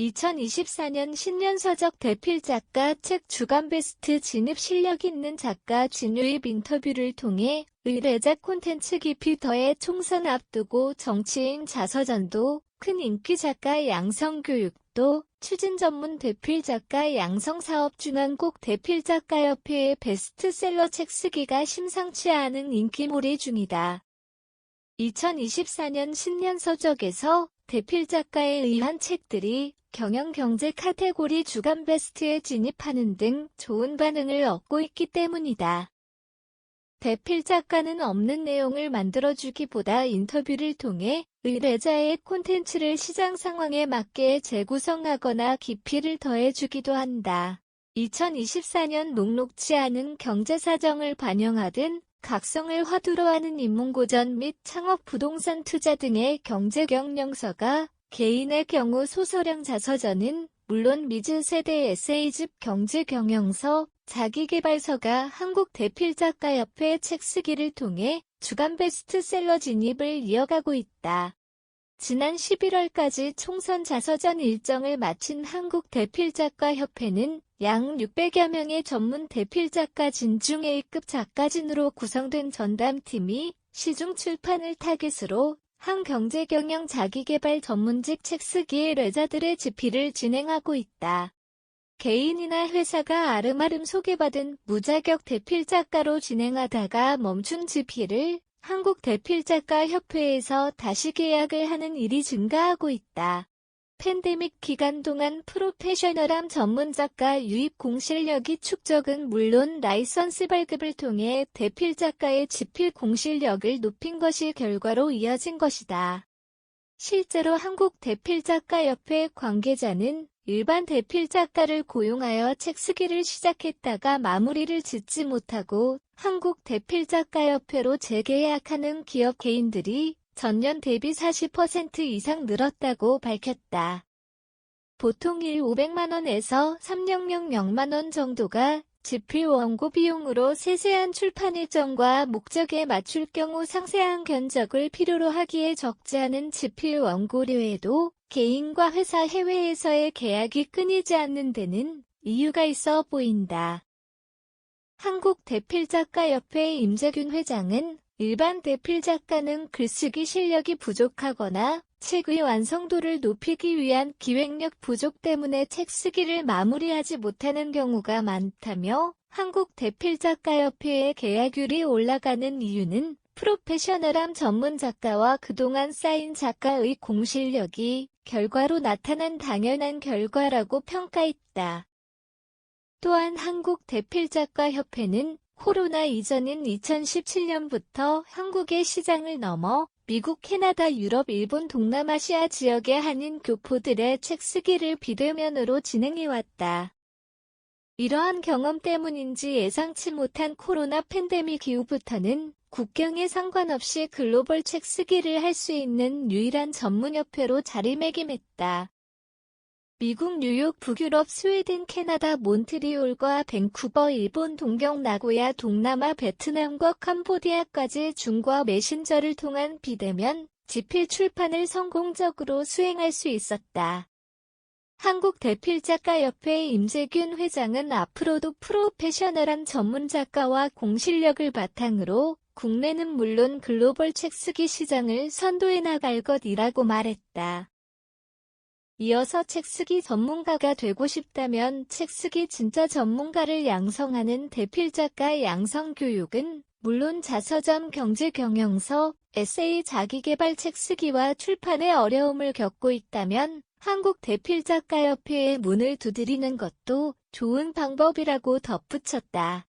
2024년 신년서적 대필 작가 책 주간 베스트 진입 실력 있는 작가 진유입 인터뷰를 통해 의뢰작 콘텐츠 깊이 더해 총선 앞두고 정치인 자서전도 큰 인기 작가 양성교육도 추진 전문 대필 작가 양성사업 중앙국 대필 작가협회의 베스트셀러 책 쓰기가 심상치 않은 인기몰이 중이다. 2024년 신년서적에서 대필 작가에 의한 책들이 경영경제 카테고리 주간 베스트에 진입하는 등 좋은 반응을 얻고 있기 때문이다. 대필 작가는 없는 내용을 만들어주기보다 인터뷰를 통해 의뢰자의 콘텐츠를 시장 상황에 맞게 재구성하거나 깊이를 더해주기도 한다. 2024년 녹록지 않은 경제 사정을 반영하든 각성을 화두로 하는 인문고전 및 창업 부동산 투자 등의 경제 경영서가 개인의 경우 소설형 자서전은 물론 미즈 세대 에세이집 경제 경영서, 자기개발서가 한국 대필작가협회 책 쓰기를 통해 주간 베스트셀러 진입을 이어가고 있다. 지난 11월까지 총선 자서전 일정을 마친 한국 대필작가협회는 양 600여 명의 전문 대필작가 진중 A급 작가진으로 구성된 전담팀이 시중 출판을 타깃으로 한 경제경영 자기개발 전문직 책 쓰기 레자들의 집필을 진행하고 있다. 개인이나 회사가 아름아름 소개받은 무자격 대필작가로 진행하다가 멈춘 집필을 한국 대필작가협회에서 다시 계약을 하는 일이 증가하고 있다. 팬데믹 기간 동안 프로페셔널함 전문작가 유입 공실력이 축적은 물론 라이선스 발급을 통해 대필 작가의 집필 공실력을 높인 것이 결과로 이어진 것이다. 실제로 한국 대필작가협회 관계자는 일반 대필작가를 고용하여 책 쓰기를 시작했다가 마무리를 짓지 못하고 한국 대필작가협회로 재계약하는 기업 개인들이 전년 대비 40% 이상 늘었다고 밝혔다. 보통 일 500만원에서 300명만원 정도가 집필 원고 비용으로 세세한 출판 일정과 목적에 맞출 경우 상세한 견적을 필요로 하기에 적지 않은 집필 원고료에도 개인과 회사 해외에서의 계약이 끊이지 않는 데는 이유가 있어 보인다. 한국 대필작가협회 임재균 회장은 일반 대필 작가는 글쓰기 실력이 부족하거나 책의 완성도를 높이기 위한 기획력 부족 때문에 책 쓰기를 마무리하지 못하는 경우가 많다며 한국 대필 작가협회의 계약률이 올라가는 이유는 프로페셔널함 전문 작가와 그동안 쌓인 작가의 공실력이 결과로 나타난 당연한 결과라고 평가했다. 또한 한국 대필작가협회는 코로나 이전인 2017년부터 한국의 시장을 넘어 미국, 캐나다, 유럽, 일본, 동남아시아 지역의 한인 교포들의 책 쓰기를 비대면으로 진행해왔다. 이러한 경험 때문인지 예상치 못한 코로나 팬데믹 이후부터는 국경에 상관없이 글로벌 책 쓰기를 할 수 있는 유일한 전문협회로 자리매김했다. 미국, 뉴욕, 북유럽, 스웨덴, 캐나다, 몬트리올과 밴쿠버, 일본, 동경, 나고야, 동남아, 베트남과 캄보디아까지 중과 메신저를 통한 비대면 지필 출판을 성공적으로 수행할 수 있었다. 한국 대필작가협회 임재균 회장은 앞으로도 프로페셔널한 전문 작가와 공실력을 바탕으로 국내는 물론 글로벌 책 쓰기 시장을 선도해 나갈 것이라고 말했다. 이어서 책쓰기 전문가가 되고 싶다면 책쓰기 진짜 전문가를 양성하는 대필작가 양성교육은 물론 자서전 경제경영서, 에세이 자기개발 책쓰기와 출판에 어려움을 겪고 있다면 한국 대필작가협회에 문을 두드리는 것도 좋은 방법이라고 덧붙였다.